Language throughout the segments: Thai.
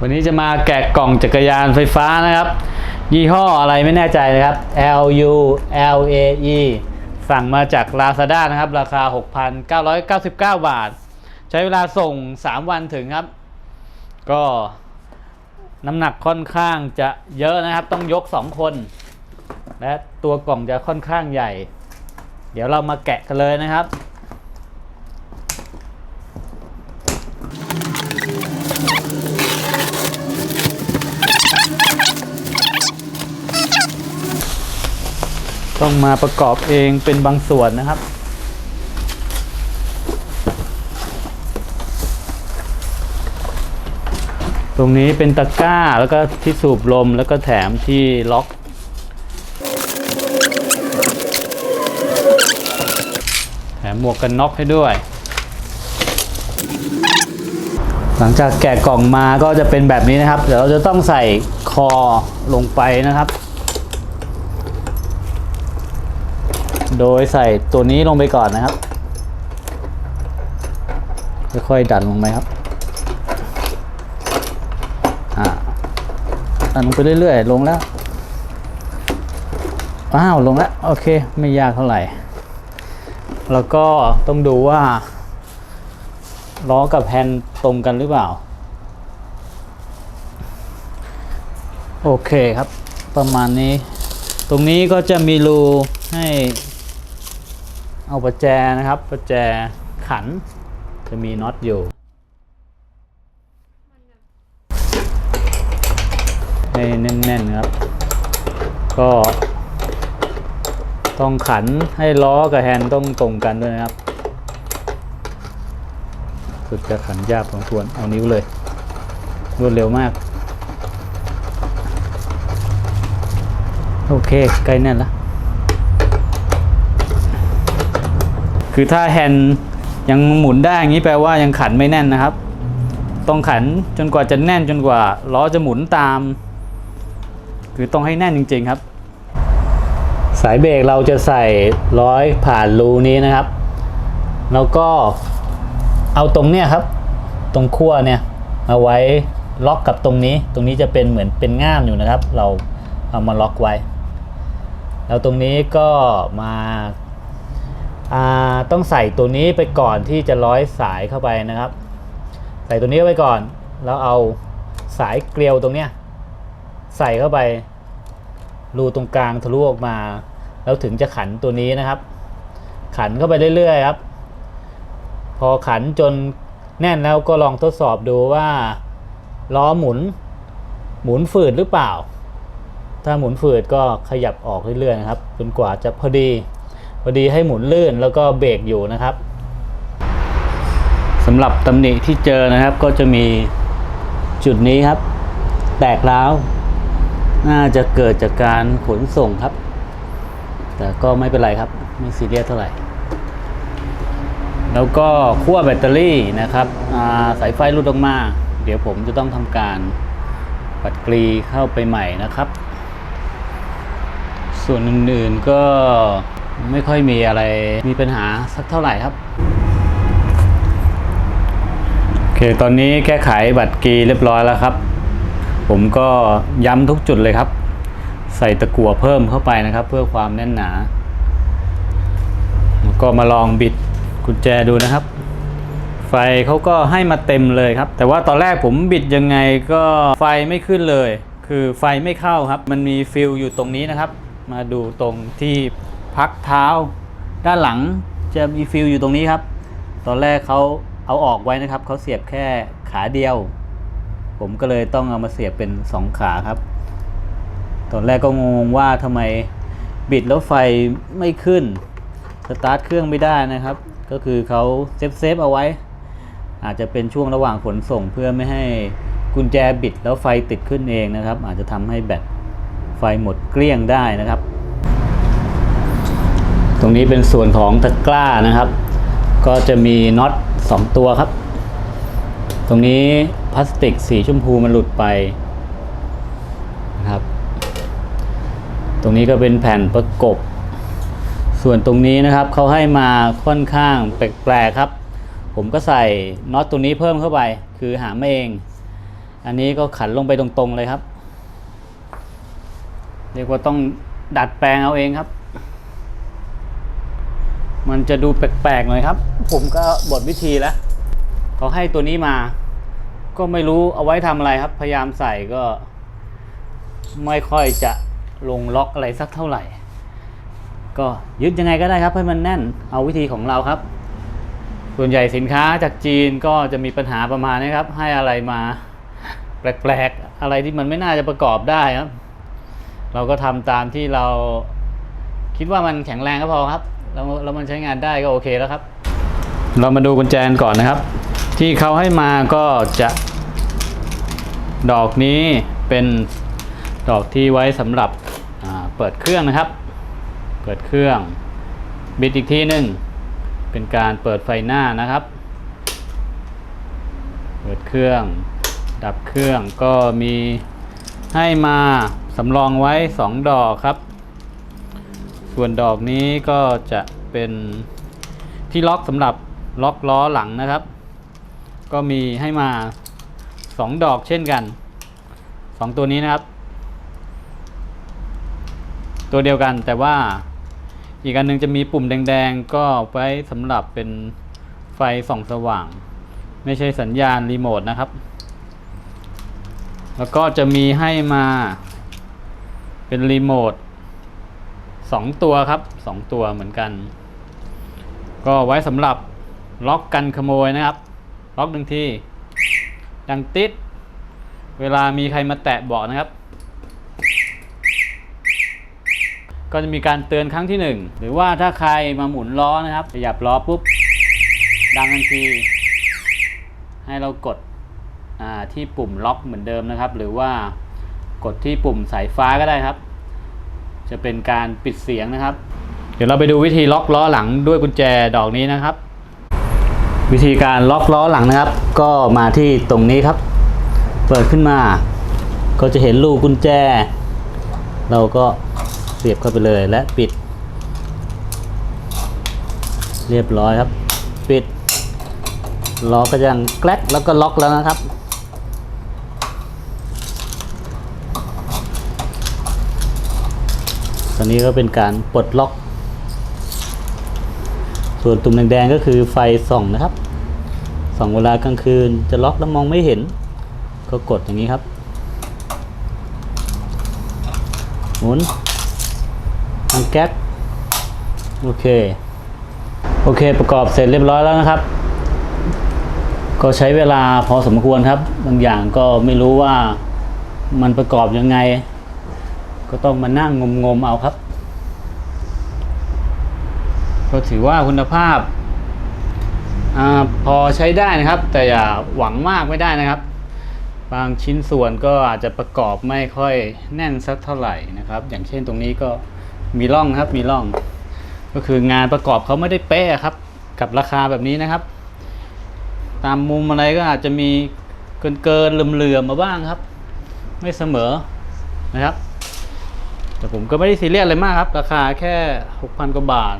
วันนี้จะมาแกะกล่องจักรยานไฟฟ้านะครับ ยี่ห้ออะไรไม่แน่ใจนะครับ L U L A E สั่งมาจาก Lazada นะครับ ราคา 6,999 บาท ใช้เวลาส่ง 3 วันถึงครับ ก็น้ำหนักค่อนข้างจะเยอะนะครับ ต้องยก 2 คน และตัวกล่องจะค่อนข้างใหญ่ เดี๋ยวเรามาแกะกันเลยนะครับ ต้องมาประกอบเองเป็นบางส่วนนะครับ ตรงนี้เป็นตะกร้าแล้วก็ที่สูบลมแล้วก็แถมที่ล็อก แถมหมวกกันน็อกให้ด้วย หลังจากแกะกล่องมาก็จะเป็นแบบนี้นะครับ เดี๋ยวเราจะต้องใส่คอลงไปนะครับ โดยใส่ตัวนี้ลงไปก่อนนะครับ ค่อยๆดันลงไปครับอ่าดันลงไปเรื่อยๆ ลงแล้วอ้าวลงแล้วโอเคไม่ยากเท่าไหร่ แล้วก็ต้องดูว่าล้อกับแฮนตรงกันหรือเปล่า โอเคครับ ประมาณนี้ ตรงนี้ก็จะมีรูให้ เอาประแจนะครับประแจขันจะมีน็อตอยู่ให้แน่นๆครับ ก็ต้องขันให้ล้อกับแฮนด์ต้องตรงกันด้วยนะครับสุดจะขันยากของทวนเอานิ้วเลย รวดเร็วมาก โอเค ใกล้แน่นแล้ว คือถ้าแฮนด์ยังหมุนได้อย่างนี้แปลว่ายังขันไม่แน่นนะครับ ต้องขันจนกว่าจะแน่นจนกว่าล้อจะหมุนตาม คือต้องให้แน่นจริง ๆครับ สายเบรกเราจะใส่ร้อยผ่านรูนี้นะครับ แล้วก็เอาตรงเนี้ยครับ ตรงขั้วเนี่ยเอาไว้ล็อกกับตรงนี้ ตรงนี้จะเป็นเหมือนเป็นง่ามอยู่นะครับ เราเอามาล็อกไว้ แล้วตรงนี้ก็มาอ่า ต้องใส่ตัวนี้ไปก่อนที่จะร้อยสายเข้าไปนะครับ ใส่ตัวนี้ไว้ก่อน แล้วเอาสายเกลียวตรงเนี้ยใส่เข้าไปรูตรงกลางทะลุออกมา แล้วถึงจะขันตัวนี้นะครับ ขันเข้าไปเรื่อยๆครับ พอขันจนแน่นแล้วก็ลองทดสอบดูว่าล้อหมุน หมุนฝืดหรือเปล่า ถ้าหมุนฝืดก็ขยับออกเรื่อยๆนะครับจนกว่าจะพอดี พอดีให้หมุนลื่นแล้วก็เบรกอยู่นะครับสำหรับตำหนิที่เจอนะครับก็จะมีจุดนี้ครับ แตกร้าว น่าจะเกิดจากการขนส่งครับ แต่ก็ไม่เป็นไรครับ ไม่ซีเรียสเท่าไหร่ แล้วก็ขั้วแบตเตอรี่นะครับาสายไฟหลุดออกมา เดี๋ยวผมจะต้องทำการปัดกรีเข้าไปใหม่นะครับ ส่วนอื่นๆก็ ไม่ค่อยมีอะไรมีปัญหาสักเท่าไหร่ครับโอเคตอนนี้แก้ไขบัตรกีเรียบร้อยแล้วครับ ผมก็ย้ำทุกจุดเลยครับ ใส่ตะกั่วเพิ่มเข้าไปนะครับ เพื่อความแน่นหนาก็มาลองบิดกุญแจดูนะครับ ไฟเขาก็ให้มาเต็มเลยครับ แต่ว่าตอนแรกผมบิดยังไงก็ไฟไม่ขึ้นเลย คือไฟไม่เข้าครับ มันมีฟิลอยู่ตรงนี้นะครับ มาดูตรงที่ พักเท้า ด้านหลังจะมีฟิลอยู่ตรงนี้ครับ ตอนแรกเขาเอาออกไว้นะครับเขาเสียบแค่ขาเดียว ผมก็เลยต้องเอามาเสียบเป็นสองขาครับ ตอนแรกก็งงว่าทำไมบิดแล้วไฟไม่ขึ้นสตาร์ทเครื่องไม่ได้นะครับ ก็คือเขาเซฟเซฟเอาไว้ อาจจะเป็นช่วงระหว่างขนส่งเพื่อไม่ให้กุญแจบิดแล้วไฟติดขึ้นเองนะครับ อาจจะทำให้แบตไฟหมดเกลี้ยงได้นะครับ ตรงนี้เป็นส่วนของตะกร้านะครับ ก็จะมีน็อต2 ตัวครับ ตรงนี้พลาสติกสีชมพูมันหลุดไปนะครับ ตรงนี้ก็เป็นแผ่นประกบ ส่วนตรงนี้นะครับเขาให้มาค่อนข้างแปลกๆครับ ผมก็ใส่น็อตตรงนี้เพิ่มเข้าไป คือหามาเอง อันนี้ก็ขันลงไปตรงๆเลยครับ เรียกว่าต้องดัดแปลงเอาเองครับ มันจะดูแปลกๆหน่อยครับ ผมก็บทวิธีแล้วเขาให้ตัวนี้มา ก็ไม่รู้เอาไว้ทำอะไรครับ พยายามใส่ก็ ไม่ค่อยจะลงล็อกอะไรสักเท่าไหร่ ก็ยึดยังไงก็ได้ครับให้มันแน่นเอาวิธีของเราครับ ส่วนใหญ่สินค้าจากจีนก็จะมีปัญหาประมาณนี้ครับ ให้อะไรมาแปลกๆ อะไรที่มันไม่น่าจะประกอบได้ครับ เราก็ทำตามที่เราคิดว่ามันแข็งแรงก็พอครับ แล้วแล้วมันใช้งานได้ก็โอเคแล้วครับ เรามาดูกุญแจก่อนนะครับ ที่เขาให้มาก็จะดอกนี้เป็นดอกที่ไว้สำหรับเปิดเครื่องนะครับ เปิดเครื่องบิดอีกทีหนึ่งเป็นการเปิดไฟหน้านะครับ เปิดเครื่อง ดับเครื่องก็มีให้มาสำรองไว้ 2 ดอกครับ ส่วนดอกนี้ก็จะเป็นที่ล็อกสำหรับล็อกล้อหลังนะครับ ก็มีให้มา 2 ดอกเช่นกัน 2 ตัวนี้นะครับ ตัวเดียวกันแต่ว่าอีกอันหนึงจะมีปุ่มแดงๆ ก็ไว้สำหรับเป็นไฟส่องสว่าง ไม่ใช่สัญญาณรีโมทนะครับ แล้วก็จะมีให้มาเป็นรีโมท สองตัวครับสองตัวเหมือนกัน ก็ไว้สำหรับล็อกกันขโมยนะครับ ล็อกหนึ่งทีดังติด เวลามีใครมาแตะเบาะนะครับ ก็จะมีการเตือนครั้งที่หนึ่งหรือว่าถ้าใครมาหมุนล้อนะครับ ขยับล้อปุ๊บ ดังทันที ให้เรากดที่ปุ่มล็อกเหมือนเดิมนะครับ หรือว่ากดที่ปุ่มสายฟ้าก็ได้ครับ จะเป็นการปิดเสียงนะครับ เดี๋ยวเราไปดูวิธีล็อกล้อหลังด้วยกุญแจดอกนี้นะครับ วิธีการล็อกล้อหลังนะครับ ก็มาที่ตรงนี้ครับ เปิดขึ้นมา ก็จะเห็นลูกกุญแจ เราก็เสียบเข้าไปเลยและปิด เรียบร้อยครับ ปิดล้อก็ยังแกลกแล้วก็ล็อกแล้วนะครับ ตอนนี้ก็เป็นการปลดล็อก ส่วนตุ่มแดงๆก็คือไฟส่องนะครับ ส่องเวลากลางคืนจะล็อกแล้วมองไม่เห็น ก็กดอย่างนี้ครับ หมุนทางแก๊สโอเค โอเคประกอบเสร็จเรียบร้อยแล้วนะครับ ก็ใช้เวลาพอสมควรครับ บางอย่างก็ไม่รู้ว่ามันประกอบยังไง ก็ต้องมานั่งงมๆเอาครับ ก็ถือว่าคุณภาพอาพอใช้ได้นะครับ แต่อย่าหวังมากไม่ได้นะครับ บางชิ้นส่วนก็อาจจะประกอบไม่ค่อยแน่นสักเท่าไหร่นะครับ อย่างเช่นตรงนี้ก็มีร่องครับมีร่อง ก็คืองานประกอบเขาไม่ได้เป๊ะครับ กับราคาแบบนี้นะครับ ตามมุมอะไรก็อาจจะมีเกินเกินเหลื่อมๆมาบ้างครับ ไม่เสมอนะครับ แต่ผมก็ไม่ได้ซีเรียสอะไรมากครับ ราคาแค่ 6,000 กว่าบาท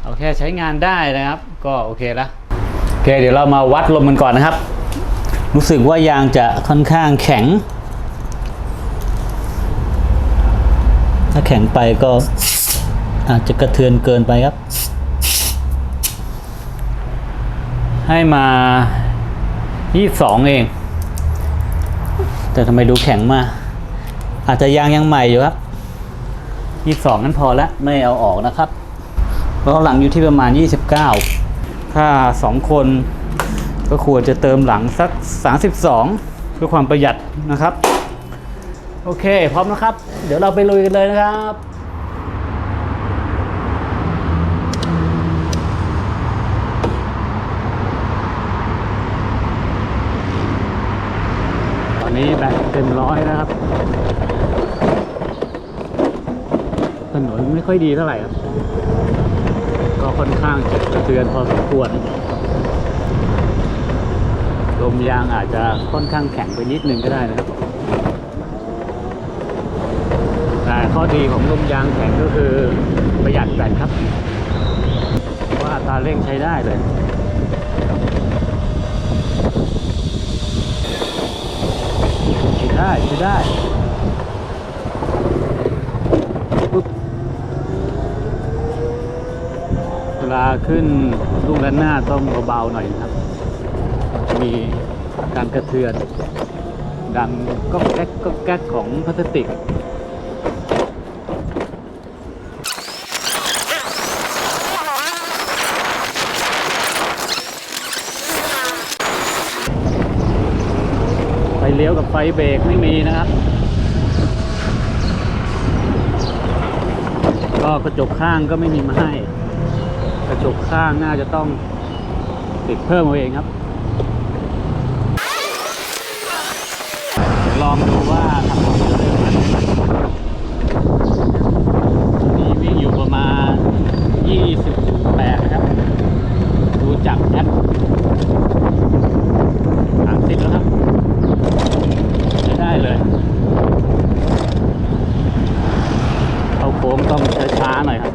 เอาแค่ใช้งานได้นะครับ ก็โอเคละโอเค เดี๋ยวเรามาวัดลมกันก่อนนะครับ รู้สึกว่ายางจะค่อนข้างแข็ง ถ้าแข็งไปก็อาจจะกระเทือนเกินไปครับ ให้มา 22 เอง แต่ทำไมดูแข็งมาก อาจจะยางยังใหม่อยู่ครับ22นั้นพอแล้วไม่เอาออกนะครับเพราะหลังอยู่ที่ประมาณ 29 ถ้า 2 คนก็ควรจะเติมหลังสัก 32 เพื่อความประหยัดนะครับ โอเค พร้อมนะครับ เดี๋ยวเราไปลุยกันเลยนะครับตอนนี้แบตเต็มร้อยนะครับ ถนนไม่ค่อยดีเท่าไหร่ครับ ก็ค่อนข้างจะกระเทือนพอสมควร ลมยางอาจจะค่อนข้างแข็งไปนิดนึงก็ได้นะครับ แต่ข้อดีของลมยางแข็งก็คือประหยัดแบตครับ ว่าอัตราเร่งใช้ได้เลยใช้ได้ใช้ได้ปุ๊บเว ลาขึ้นลูกด้านหน้าต้องเบาๆหน่อยครับ มีการกระเทือน ดังก็แก๊กก็แก๊กของพลาสติกไฟเลี้ยวกับไฟเบรกไม่มีนะครับก็กระจกข้างก็ไม่มีมาให้ กระจกข้างน่าจะต้องติดเพิ่มเอาเองครับ เดี๋ยวลองดูว่าทำความเร็วได้ไหมนี่วิ่งอยู่ประมาณ 28 นะครับ ดูจากแอป30แล้วครับ ใช้ได้เลย เข้าโค้งต้องช้าๆหน่อยครับ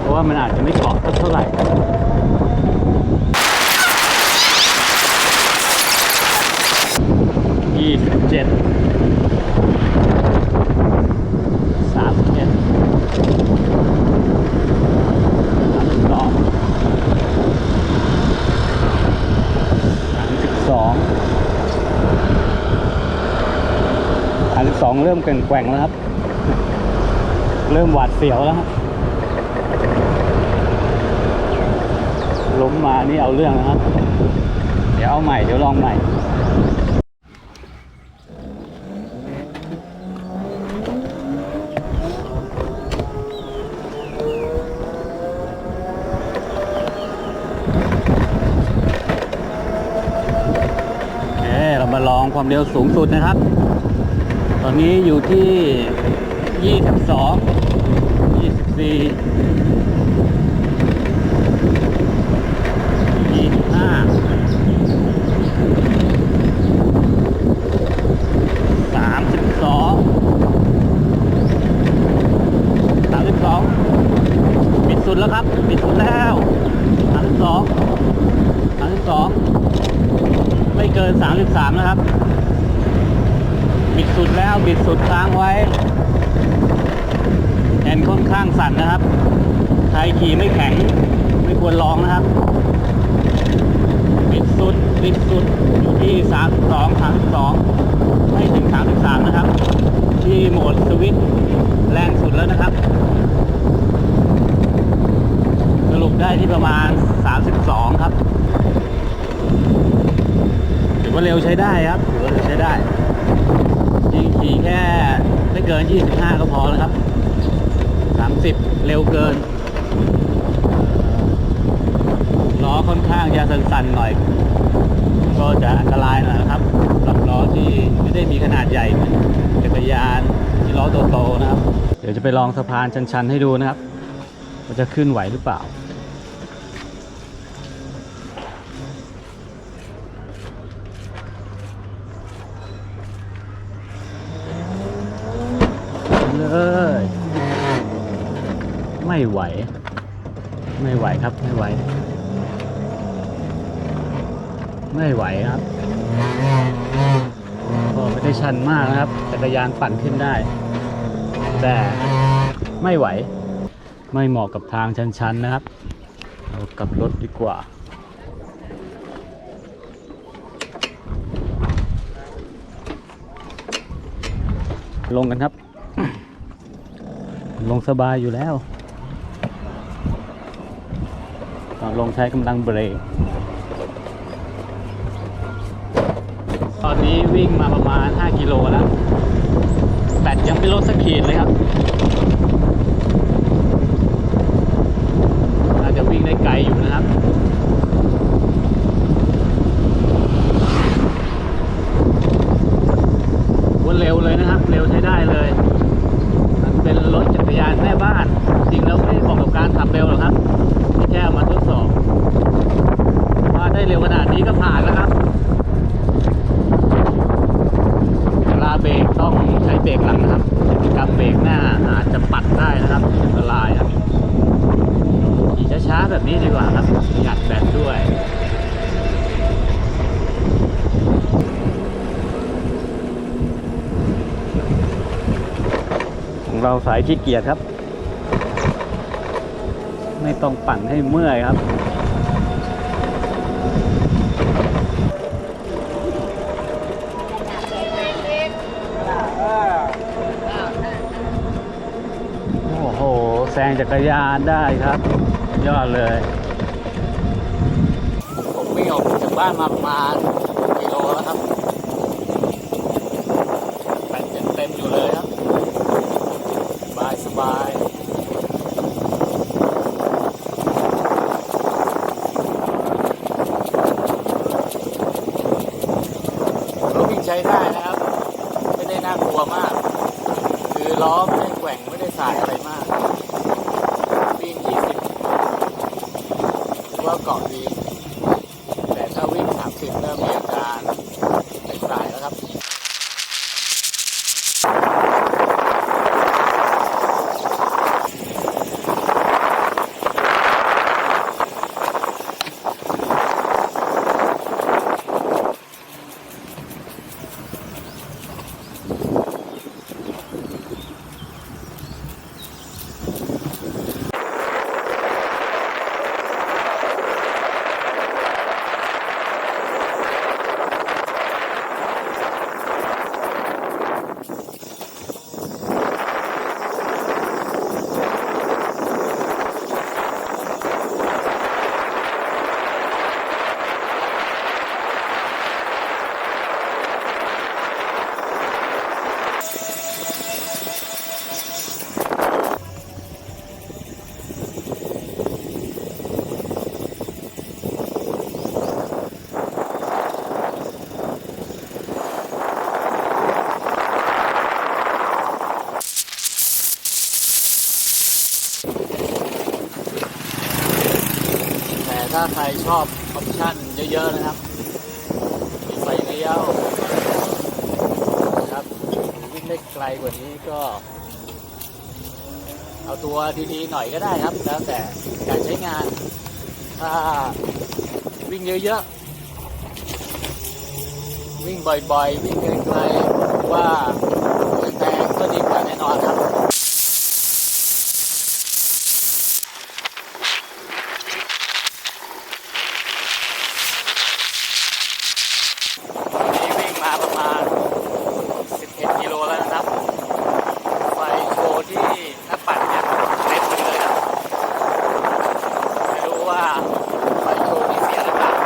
เพราะว่ามันอาจจะไม่เกาะสักเท่าไหร่ ยี่สิบเจ็ด สามสิบเอ็ดสามสิบสองสามสิบสอง สามสิบส องเริ่มแกว่งแล้วครับ เริ่มหวาดเสียวแล้วครับล้มมานี่เอาเรื่องนะครับ เดี๋ยวเอาใหม่เดี๋ยวลองใหม่โอเคเรามาลองความเร็วสูงสุดนะครับ ตอนนี้อยู่ที่ 22 24 25 32 32ปิดสุดแล้วครับปิดสุดแล้ว32 32 ไม่เกิน 33 นะครับ บิดสุดแล้วบิดสุดค้างไว้แอนค่อนข้างสั่นนะครับ ใครขี่ไม่แข็งไม่ควรลองนะครับ บิดสุดบิดสุดอยู่ที่ 32 32 ไม่ถึง 33 นะครับ ที่โหมดสวิตช์แรงสุดแล้วนะครับ สรุปได้ที่ประมาณ 32 ครับถือว่าเร็วใช้ได้ครับถือว่าเร็วใช้ได้ ริงขี่แค่ไม่เกิน 25 ก็พอแล้วครับ 30 เร็วเกินล้อค่อนข้างจะสั่นๆหน่อย ก็จะอันตรายหน่อยนะครับสำหรับล้อที่ไม่ได้มีขนาดใหญ่เหมือนจักรยานที่ล้อโตๆนะครับ เดี๋ยวจะไปลองสะพานชันๆให้ดูนะครับว่าจะขึ้นไหวหรือเปล่า เลย ไม่ไหว ไม่ไหวครับ ไม่ไหว ไม่ไหวครับก็ไม่ได้ชันมากนะครับจักรยานปั่นขึ้นได้ แต่ไม่ไหว ไม่เหมาะกับทางชันๆนะครับ เอากับรถดีกว่าลงกันครับ ลงสบายอยู่แล้ว ตอนลงใช้กำลังเบรก ตอนนี้วิ่งมาประมาณ 5 กิโลแล้ว แบตยังไม่ลดสักขีดเลยครับน่าจะวิ่งได้ไกลอยู่นะครับ ว่าเร็วเลยนะครับ เร็วใช้ได้เลย มันเป็นรถจักรยานแม่บ้าน จริงแล้วไม่ได้เหมาะกับการขับเร็วหรอกครับแค่เอามาทดสอบว่าได้เร็วขนาดนี้ก็ผ่านแล้วครับเวลาเบรกต้องใช้เบรกหลังนะครับการเบรกหน้าอาจจะปัดได้นะครับอันตรายครับขี่ช้าๆแบบนี้ดีกว่าครับประหยัดแบต เราสายขี้เกียจครับ ไม่ต้องปั่นให้เมื่อยครับ โอ้โห แซงจักรยานได้ครับ ยอดเลย ผมวิ่ออกจากบ้านมาประมาณกิโลแล้วครับแบตยังเต็มอยู่เลยครับ สบายรถวิ่งใช้ได้นะครับ ไม่ได้น่ากลัวมาก คือล้อไม่ได้แกว่งไม่ได้สายอะไรมาก วิ่ง 20ถือว่าเกาะดี แต่ถ้าวิ่ง 30 เริ่มมีอาการสายๆแล้วครับ แต่ถ้าใคร ชอบออปชั่นเยอะ ๆ นะครับ มีไฟเลี้ยวนะครับวิ่งได้ไกลกว่านี้ก็ เอาตัวดีๆหน่อยก็ได้ครับ แล้วแต่การใช้งาน ถ้าวิ่งเยอะๆ วิ่งบ่อยๆ วิ่งไกลๆว่าแรงๆก็ดีกว่าแน่นอนครับ วันนี้วิ่งมาประมาณ 11 กิโลแล้วนะครับ ไฟโชว์ที่หน้าปัดเนี่ยเต็มไปเลยครับ ไม่รู้ว่าไฟโชว์นี่เสียหรือเปล่าก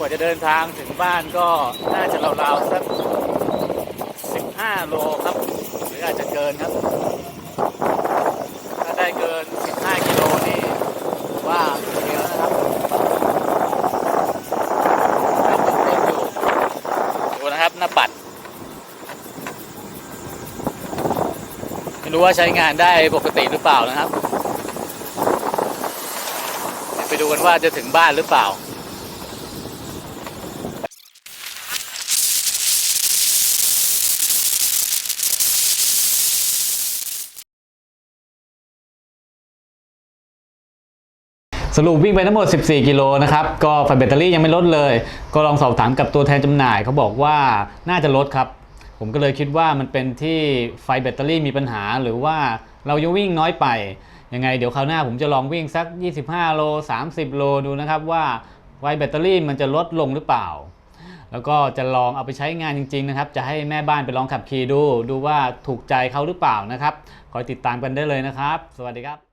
ว่าจะเดินทางถึงบ้านก็น่าจะราวๆสัก 15 โลครับ หรืออาจจะเกินครับ ถ้าได้เกิน 15 กิโลนี่ว่าเยอะนะครับเต็มอยู่ดูนะครับหน้าปัด ไม่รู้ว่าใช้งานได้ปกติหรือเปล่านะครับ ไปดูกันว่าจะถึงบ้านหรือเปล่า สรุปวิ่งไปทั้งหมด 14 กิโลนะครับ ก็ไฟแบตเตอรี่ยังไม่ลดเลย ก็ลองสอบถามกับตัวแทนจำหน่ายเขาบอกว่าน่าจะลดครับ ผมก็เลยคิดว่ามันเป็นที่ไฟแบตเตอรี่มีปัญหา หรือว่าเรายังวิ่งน้อยไป ยังไงเดี๋ยวคราวหน้าผมจะลองวิ่งสัก 25 โล 30 โลดูนะครับว่าไฟแบตเตอรี่มันจะลดลงหรือเปล่า แล้วก็จะลองเอาไปใช้งานจริง ๆ นะครับ จะให้แม่บ้านไปลองขับขี่ดู ดูว่าถูกใจเขาหรือเปล่านะครับ คอยติดตามกันได้เลยนะครับ สวัสดีครับ